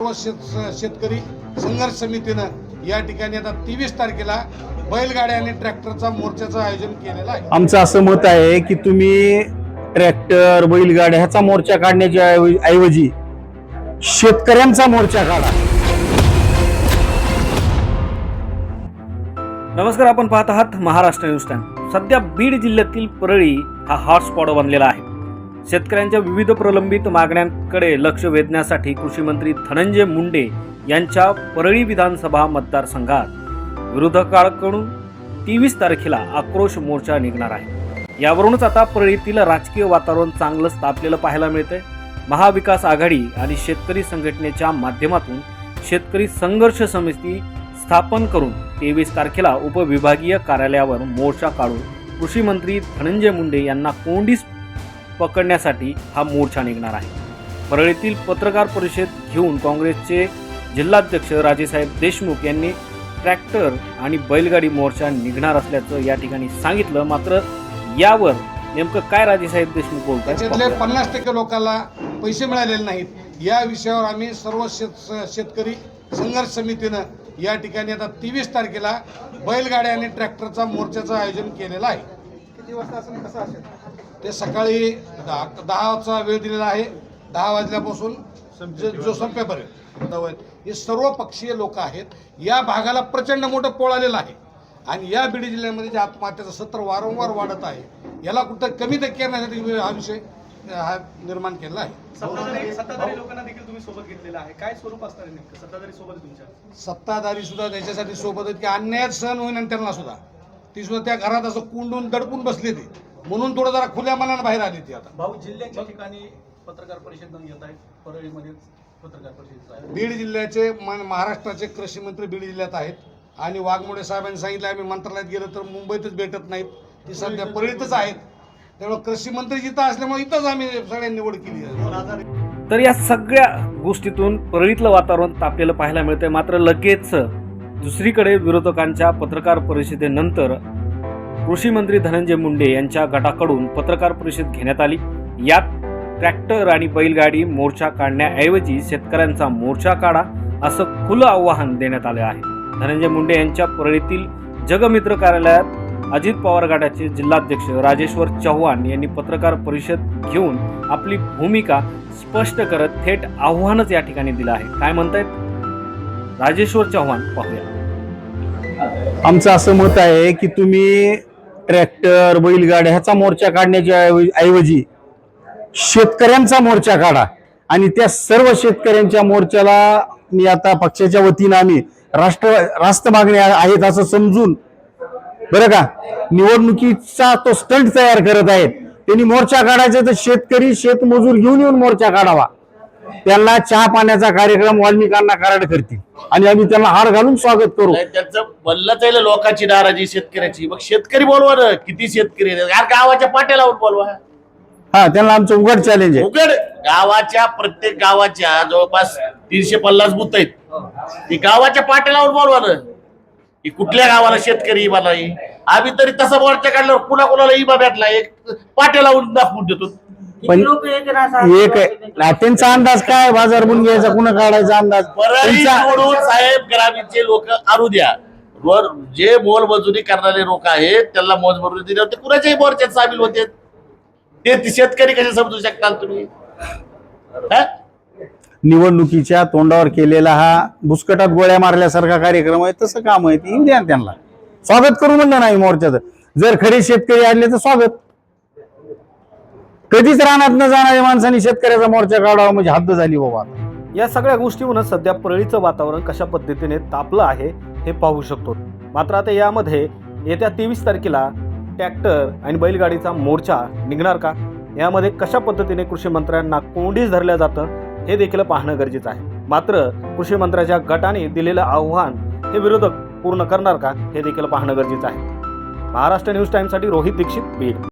सर्व शेतकरी संघर्ष समितीनं या ठिकाणी आता तेवीस तारखेला बैलगाड्या आणि ट्रॅक्टरचा मोर्चाचं आयोजन केलेलं आहे. आमचं असं मत आहे की तुम्ही ट्रॅक्टर बैलगाड्या ह्याचा मोर्चा काढण्याच्या ऐव- ऐवजी शेतकऱ्यांचा मोर्चा काढा. नमस्कार आपण पाहत आहात महाराष्ट्र न्यूज टाइम. सध्या बीड जिल्ह्यातील परळी हा हॉटस्पॉट बनलेला आहे. शेतकऱ्यांच्या विविध प्रलंबित मागण्यांकडे लक्ष वेधण्यासाठी कृषी मंत्री धनंजय मुंडे यांच्या परळी विधानसभा मतदारसंघात विरोधकांकडून तेवीस तारखेला आक्रोश मोर्चा निघणार आहे. यावरूनच आता परळीतील राजकीय वातावरण चांगलंच तापलेलं पाहायला मिळतंय. महाविकास आघाडी आणि शेतकरी संघटनेच्या माध्यमातून शेतकरी संघर्ष समिती स्थापन करून तेवीस तारखेला उपविभागीय कार्यालयावर मोर्चा काढून कृषी मंत्री धनंजय मुंडे यांना कोंडीस पकडण्यासाठी हा मोर्चा निघणार आहे. परळीतील पत्रकार परिषद घेऊन काँग्रेसचे जिल्हाध्यक्ष राजेसाहेब देशमुख यांनी ट्रॅक्टर आणि बैलगाडी मोर्चा निघणार असल्याचं या ठिकाणी सांगितलं. मात्र यावर नेमकं काय राजेसाहेब देशमुख त्याच्यातले बोलतात पन्नास टक्के लोकांना पैसे मिळालेले नाहीत. या विषयावर आम्ही सर्व शेत शेतकरी संघर्ष समितीनं या ठिकाणी आता तेवीस तारखेला बैलगाड्या आणि ट्रॅक्टरचा मोर्चाचं आयोजन केलेलं आहे. किती वाजता असेल कसं असेल? ते सकाळी दहा दहाचा वेळ दिलेला आहे. दहा वाजल्यापासून जो संपेपर्यंत. हे सर्व पक्षीय लोक आहेत. या भागाला प्रचंड मोठं पोळ आलेलं आहे. आणि या बीड जिल्ह्यामध्ये जे आत्महत्याचं सत्र वारंवार वाढत आहे याला कुठं कमी तर करण्यासाठी हा विषय हा निर्माण केला आहे. सत्ताधारी सत्ताधारी लोकांना देखील तुम्ही सोबत घेतलेलं आहे. काय स्वरूप असणार आहे नेमकं? सत्ताधारी सोबत आहे तुमच्या? सत्ताधारी सुद्धा त्याच्यासाठी सोबत आहेत की अन्यायात सहन होईन आणि त्यांना सुद्धा. ती सुद्धा त्या घरात असं कुंडून दडपून बसले ते म्हणून थोडं जरा खुल्या मनानं बाहेर आली ती आता. भाऊ जिल्ह्याच्या ठिकाणी पत्रकार परिषद घेत आहेत. परळीमध्ये पत्रकार परिषद आहे. बीड जिल्ह्याचे मन- महाराष्ट्राचे कृषी मंत्री बीड जिल्ह्यात आहेत. आणि वाघमोडे साहेबांनी सांगितलं आम्ही मंत्रालयात गेलो तर मुंबईतच भेटत नाहीत. ती सध्या परळीतच आहेत. त्यामुळे कृषी मंत्री जिथं असल्यामुळे इथंच आम्ही सगळ्यांनी निवड केली आहे. तर या सगळ्या गोष्टीतून परळीतलं वातावरण तापलेलं पाहायला मिळतंय. मात्र लगेच दुसरीकडे विरोधकांच्या पत्रकार परिषदेनंतर कृषी मंत्री धनंजय मुंडे यांच्या गटाकडून पत्रकार परिषद घेण्यात आली. यात ट्रॅक्टर आणि बैलगाडी मोर्चा काढण्याऐवजी शेतकऱ्यांचा मोर्चा काढा असं खुलं आव्हान देण्यात आलं आहे. धनंजय मुंडे यांच्या परळीतील जगमित्र कार्यालयात अजित पवार गटाचे जिल्हाध्यक्ष राजेश्वर चव्हाण यांनी पत्रकार परिषद घेऊन आपली भूमिका स्पष्ट करत थेट आव्हानच या ठिकाणी दिलं आहे. काय म्हणतायत? राजेश्वर चव्हाण पाहूया. आमचं असं मत आहे की तुम्ही ट्रॅक्टर बैलगाड्या ह्याचा मोर्चा काढण्याच्या ऐव- ऐवजी शेतकऱ्यांचा मोर्चा काढा. आणि त्या सर्व शेतकऱ्यांच्या मोर्चाला मी आता पक्षाच्या वतीनं आम्ही राष्ट्र रास्त मागण्या आहेत असं समजून बरं का निवडणुकीचा तो स्टंट तयार करत आहेत. त्यांनी मोर्चा काढायचा तर शेतकरी शेतमजूर घेऊन येऊन मोर्चा काढावा. त्यांना चहा पाण्याचा कार्यक्रम वाल्मिकांना कराड करतील आणि आम्ही त्यांना हार घालून स्वागत करू. त्यांचं बोललं जाईल लोकांची नाराजी शेतकऱ्याची. मग शेतकरी बोलवा ना किती शेतकरी? यार गावाच्या पाट्यालावर बोलवा. हा त्यांना आमचं उघड चॅलेंज आहे. उघड? गावाच्या प्रत्येक गावाच्या जवळपास तीनशे पन्नास बुथ आहेत. ती गावाच्या पाट्यालावर बोलवा ना. की कुठल्या गावाला शेतकरी इबा नाही आम्ही तरी तसा मोर्चा काढल्यावर कुणा कुणाला इबा भेटला? एक पाट्या लावून दाखवून देतो. पण एक. त्यांचा अंदाज काय? बाजार बुन घ्यायचा कुणा काढायचा अंदाज? परळी त्यांचा सोडून साहेब ग्रामीणचे लोक आणू द्या. वर जे मोलमजुरी करणारे लोक आहेत त्यांना मोजमजुरी दिली होते कुणाच्याही मोर्चात सामील होते? ते ते शेतकरी कसे समजू शकताल तुम्ही? हा? निवडणुकीच्या तोंडावर केलेला हा बुसकटात गोळ्या मारल्यासारखा कार्यक्रम आहे तसं काम आहे ते येऊ द्या ना त्यांना. स्वागत करू म्हणलं नाही मोर्चाचं. जर खरे शेतकरी आले तर स्वागत. कधीच रानात न जाणाऱ्या माणसांनी शेतकऱ्याचा मोर्चा काढावा म्हणजे हद्द झाली बाबा या सगळ्या गोष्टीवरून सध्या परळीचं वातावरण कशा पद्धतीने तापलं आहे हे पाहू शकतो. मात्र आता यामध्ये येत्या तेवीस तारखेला ट्रॅक्टर आणि बैलगाडीचा मोर्चा निघणार का? यामध्ये कशा पद्धतीने कृषी मंत्र्यांना कोंडीच धरल्या जातं हे देखील पाहणं गरजेचं आहे. मात्र कृषी मंत्र्याच्या गटाने दिलेलं आव्हान हे विरोधक पूर्ण करणार का हे देखील पाहणं गरजेचं आहे. महाराष्ट्र न्यूज टाईमसाठी रोहित दीक्षित बीड.